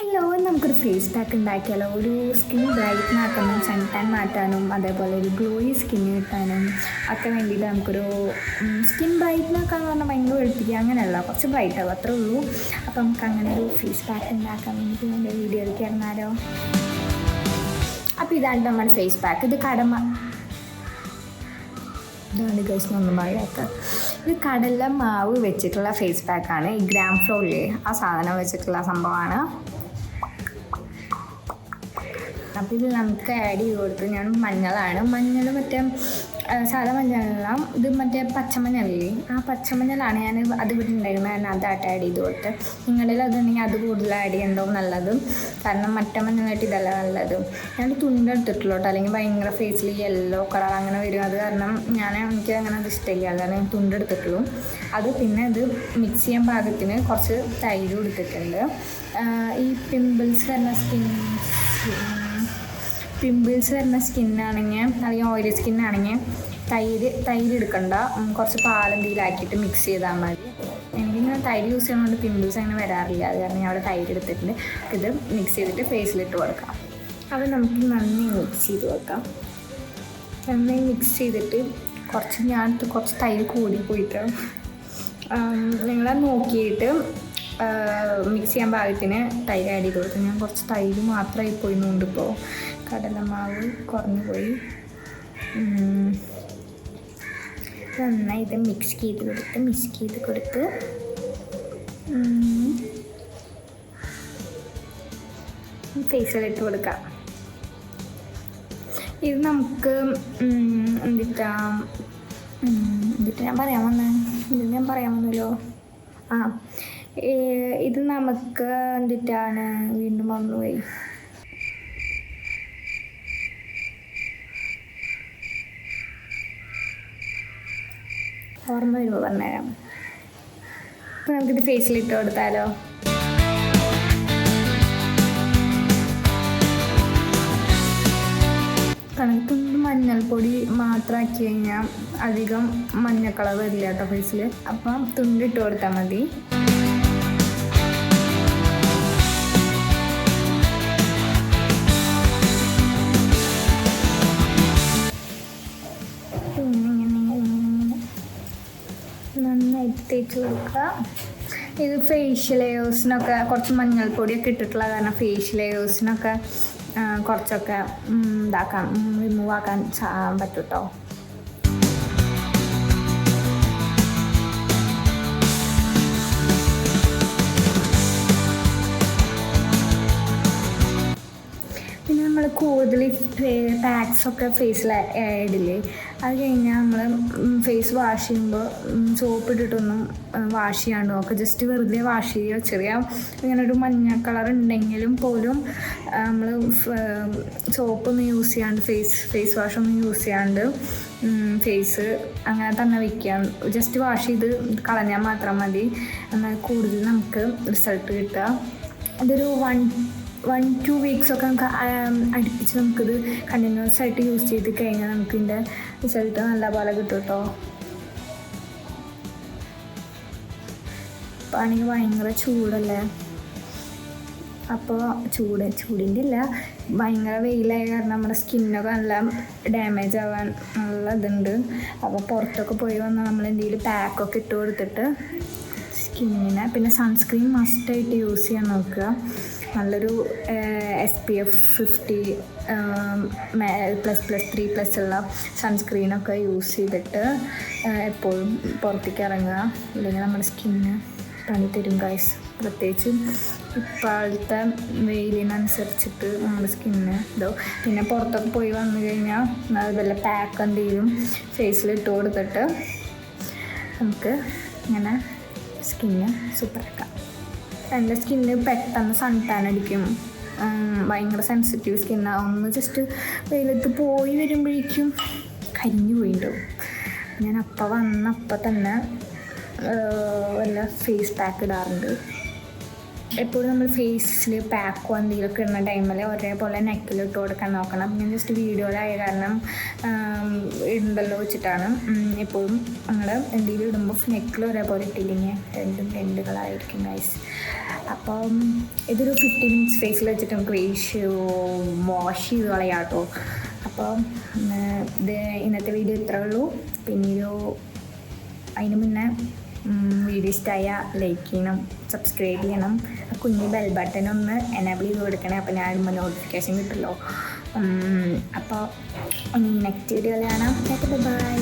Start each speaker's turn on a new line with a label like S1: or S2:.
S1: Hello നമുക്കൊരു face pack ഉണ്ടാക്കിയാലോ? ഒരു സ്കിൻ ബ്രൈറ്റൻ ആക്കാനും സൺ ടാൻ മാറ്റാനും അതേപോലെ ഒരു ഗ്ലോയി സ്കിൻ കിട്ടാനും ഒക്കെ വേണ്ടിയിട്ട് നമുക്കൊരു സ്കിൻ ബ്രൈറ്റൻ ആക്കാന്ന് പറഞ്ഞാൽ ഭയങ്കര വെളുപ്പിക്കുക അങ്ങനെയല്ല. കുറച്ച് ബ്രൈറ്റ് ആവും അത്രേ ഉള്ളൂ. അപ്പം നമുക്ക് അങ്ങനെ ഒരു ഫേസ് പാക്ക് ഉണ്ടാക്കാൻ വേണ്ടിയിട്ട് എന്റെ വീഡിയോയിലേക്ക് ഇറങ്ങാലോ. അപ്പോൾ ഇതാണ് നമ്മുടെ ഫേസ് പാക്ക് ഇത് കടമ. ഇതാണ് ഗൈസ് ഒന്നും മഴയൊക്കെ ഇത് കടല മാവ് വെച്ചിട്ടുള്ള ഫേസ് പാക്കാണ് ഈ ഗ്രാം ഫ്ലോറിലെ ആ സാധനം വെച്ചിട്ടുള്ള സംഭവമാണ്. അപ്പോൾ ഇത് നമുക്ക് ആഡ് ചെയ്ത് കൊടുത്തു. ഞാൻ മഞ്ഞളാണ്. മഞ്ഞൾ മറ്റേ സാധാ മഞ്ഞളല്ല ഇത് മറ്റേ പച്ചമഞ്ഞളില്ലേ? ആ പച്ചമഞ്ഞളാണ് ഞാൻ അത് ഇവിടെ ഉണ്ടായിരുന്നത്. ഞാൻ അതായിട്ട് ആഡ് ചെയ്ത് കൊടുത്ത്. നിങ്ങളിൽ അതുണ്ടെങ്കിൽ അത് കൂടുതൽ ആഡ് ചെയ്യണ്ടാവും നല്ലത്. കാരണം മറ്റേ മഞ്ഞളായിട്ട് ഇതല്ല നല്ലത്. ഞാൻ തുണ്ടെടുത്തിട്ടുള്ളൂ കേട്ടോ. അല്ലെങ്കിൽ ഭയങ്കര ഫേസിൽ യെല്ലോ കളർ അങ്ങനെ വരും. അത് കാരണം ഞാൻ എനിക്ക് അങ്ങനെ അത് ഇഷ്ടമില്ല. അതാണ് ഞാൻ തുണ്ടെടുത്തിട്ടുള്ളൂ അത് പിന്നെ ഇത് മിക്സ് ചെയ്യാൻ പാകത്തിന് കുറച്ച് തൈര് കൊടുത്തിട്ടുണ്ട്. ഈ പിമ്പിൾസ് വരുന്ന സ്കിൻ പിമ്പിൾസ് വരുന്ന സ്കിന്നാണെങ്കിൽ അല്ലെങ്കിൽ ഓയിലി സ്കിന്നാണെങ്കിൽ തൈര് തൈര് എടുക്കണ്ട. കുറച്ച് പാലെന്തെങ്കിലാക്കിയിട്ട് മിക്സ് ചെയ്താൽ മതി. എനിക്കിങ്ങനെ തൈര് യൂസ് ചെയ്യുന്നതുകൊണ്ട് പിമ്പിൾസ് അങ്ങനെ വരാറില്ല. അത് കാരണം ഞാൻ അവിടെ തൈര് എടുത്തിട്ടുണ്ട്. ഇത് മിക്സ് ചെയ്തിട്ട് ഫേസിലിട്ട് കൊടുക്കാം. അത് നമുക്ക് നന്നായി മിക്സ് ചെയ്ത് വെക്കാം നന്നായി മിക്സ് ചെയ്തിട്ട് കുറച്ച് ഞാൻ കുറച്ച് തൈര് കൂടി പോയിട്ട് നിങ്ങളത് നോക്കിയിട്ട് മിക്സ് ചെയ്യാൻ പാകത്തിന് തൈര് ആഡ് ചെയ്ത് കൊടുത്തു ഞാൻ കുറച്ച് തൈര് മാത്രമായി പോയി ഇപ്പോൾ കടലമാവ് കുറഞ്ഞു പോയി. നന്നായി ഇത് മിക്സ് ചെയ്ത് കൊടുത്ത് മിക്സ് ചെയ്ത് കൊടുത്ത്. ഫേസിലിട്ട് കൊടുക്കാം. ഇത് നമുക്ക് എന്തിട്ടാ ഉം, എന്തിട്ടാ ഞാൻ പറയാൻ വന്ന? ഇതിന് ഞാൻ പറയാൻ വന്നല്ലോ. ആ. ഇത് നമുക്ക് എന്തിട്ടാണ് വീണ്ടും മറന്നുപോയി ഓർമ്മ വരുമ്പോൾ പറഞ്ഞുതരാം. അപ്പം നമുക്കിത് ഫേസിലിട്ട് കൊടുത്താലോ? കണക്കൊന്ന് മഞ്ഞൾപ്പൊടി മാത്രമാക്കി കഴിഞ്ഞാൽ അധികം മഞ്ഞ കളർ വരില്ല കേട്ടോ ഫേസിൽ അപ്പം തുണ്ടിട്ട് കൊടുത്താൽ മതി. തേച്ച് കൊടുക്കുക ഇത് ഫേഷ്യൽ ലെയേഴ്സിനൊക്കെ കുറച്ച് മഞ്ഞൾപ്പൊടിയൊക്കെ ഇട്ടിട്ടുള്ള കാരണം ഫേഷ്യൽ ലെയേഴ്സിനൊക്കെ കുറച്ചൊക്കെ ഇതാക്കാൻ റിമൂവ് ആക്കാൻ പറ്റും കേട്ടോ പാക്സ് ഒക്കെ ഫേസിൽ ഇടില്ലേ? അത് കഴിഞ്ഞാൽ നമ്മൾ ഫേസ് വാഷ് ചെയ്യുമ്പോൾ സോപ്പ് ഇട്ടിട്ടൊന്നും വാഷ് ചെയ്യാണ്ട് നോക്കുക ജസ്റ്റ് വെറുതെ വാഷ് ചെയ്യുക. ചെറിയ ഇങ്ങനെ ഒരു മഞ്ഞ കളർ ഉണ്ടെങ്കിലും പോലും നമ്മൾ സോപ്പൊന്നും യൂസ് ചെയ്യാണ്ട് ഫേസ് ഫേസ് വാഷ് ഒന്നും യൂസ് ചെയ്യാണ്ട് ഫേസ് അങ്ങനെ തന്നെ വയ്ക്കുക ജസ്റ്റ് വാഷ് ചെയ്ത് കളഞ്ഞാൽ മാത്രം മതി. എന്നാൽ കൂടുതൽ നമുക്ക് റിസൾട്ട് കിട്ടുക. അതൊരു വൺ വൺ ടു വീക്സ് ഒക്കെ നമുക്ക് അടുപ്പിച്ച് നമുക്കിത് കണ്ടിന്യൂസ് ആയിട്ട് യൂസ് ചെയ്ത് കഴിഞ്ഞാൽ നമുക്ക് ഇതിന്റെ റിസൾട്ട് നല്ല പോലെ കിട്ടും കേട്ടോ ഇപ്പം ആണെങ്കിൽ ഭയങ്കര ചൂടല്ലേ? അപ്പോൾ ചൂട് ചൂടിന്റെ ഇല്ല. ഭയങ്കര വെയിലായ കാരണം നമ്മുടെ സ്കിന്നൊക്കെ നല്ല ഡാമേജ് ആവാൻ നല്ല ഇതുണ്ട്. അപ്പോൾ പുറത്തൊക്കെ പോയി വന്നാൽ നമ്മൾ എന്തെങ്കിലും പാക്കൊക്കെ ഇട്ട് കൊടുത്തിട്ട് സ്കിന്നിനെ പിന്നെ സൺസ്ക്രീൻ മസ്റ്റായിട്ട് യൂസ് ചെയ്യാൻ നോക്കുക. നല്ലൊരു S P F fifty plus plus three plus ഉള്ള സൺസ്ക്രീനൊക്കെ യൂസ് ചെയ്തിട്ട് എപ്പോഴും പുറത്തേക്ക് ഇറങ്ങുക. അല്ലെങ്കിൽ നമ്മുടെ സ്കിന്ന് പണി തരും ഗൈസ് പ്രത്യേകിച്ച് ഇപ്പോഴത്തെ വെയിലിനനുസരിച്ചിട്ട് നമ്മുടെ സ്കിന്ന് ഇതോ. പിന്നെ പുറത്തൊക്കെ പോയി വന്നു കഴിഞ്ഞാൽ വല്ല പാക്ക് എന്തെങ്കിലും ഫേസിൽ ഇട്ട് കൊടുത്തിട്ട് നമുക്ക് ഇങ്ങനെ സ്കിന്ന് സൂപ്പറാക്കാം എന്റെ സ്കിന്ന് പെട്ടെന്ന് സൺടാൻ അടിക്കും. ഭയങ്കര സെൻസിറ്റീവ് സ്കിന്നാണ് ഒന്ന് ജസ്റ്റ് വെയിലത്ത് പോയി വരുമ്പോഴേക്കും കരിഞ്ഞു പോയിണ്ടാവും. ഞാൻ അപ്പം വന്നപ്പം തന്നെ വല്ല ഫേസ് പാക്ക് ഇടാറുണ്ട്. എപ്പോഴും നമ്മൾ ഫേസിൽ പാക്കോ എന്തെങ്കിലുമൊക്കെ ഇടുന്ന ടൈമിൽ ഒരേപോലെ നെക്കിൽ ഇട്ട് കൊടുക്കാൻ നോക്കണം. ഞാൻ ജസ്റ്റ് വീഡിയോയിലായ കാരണം ഇടുണ്ടല്ലോ വെച്ചിട്ടാണ്. എപ്പോഴും നമ്മൾ എന്തെങ്കിലും ഇടുമ്പോൾ നെക്കിൽ ഒരേപോലെ ഇട്ടില്ലെങ്കിൽ രണ്ടും രണ്ടുകളായിരിക്കും ഗൈസ് അപ്പം ഇതൊരു ഫിഫ്റ്റി മിനിറ്റ്സ് ഫേസിൽ വെച്ചിട്ട് നമുക്ക് വേഷ് വാഷ് ചെയ്ത് കളയാം അപ്പോൾ ഇത് ഇന്നത്തെ വീഡിയോ ഇത്രേ ഉള്ളൂ. പിന്നീട് അതിന് മുന്നേ വീഡിയോ ഇഷ്ടമായ ലൈക്ക് ചെയ്യണം സബ്സ്ക്രൈബ് ചെയ്യണം. ആ കുഞ്ഞ് ബെൽ ബട്ടൺ ഒന്ന് എനേബിൾ ചെയ്ത് കൊടുക്കണേ അപ്പോൾ ഞാൻ ഇടുമ്പോൾ നോട്ടിഫിക്കേഷൻ കിട്ടുമല്ലോ അപ്പോൾ നെക്സ്റ്റ് വീഡിയോ കാണാം. ബൈ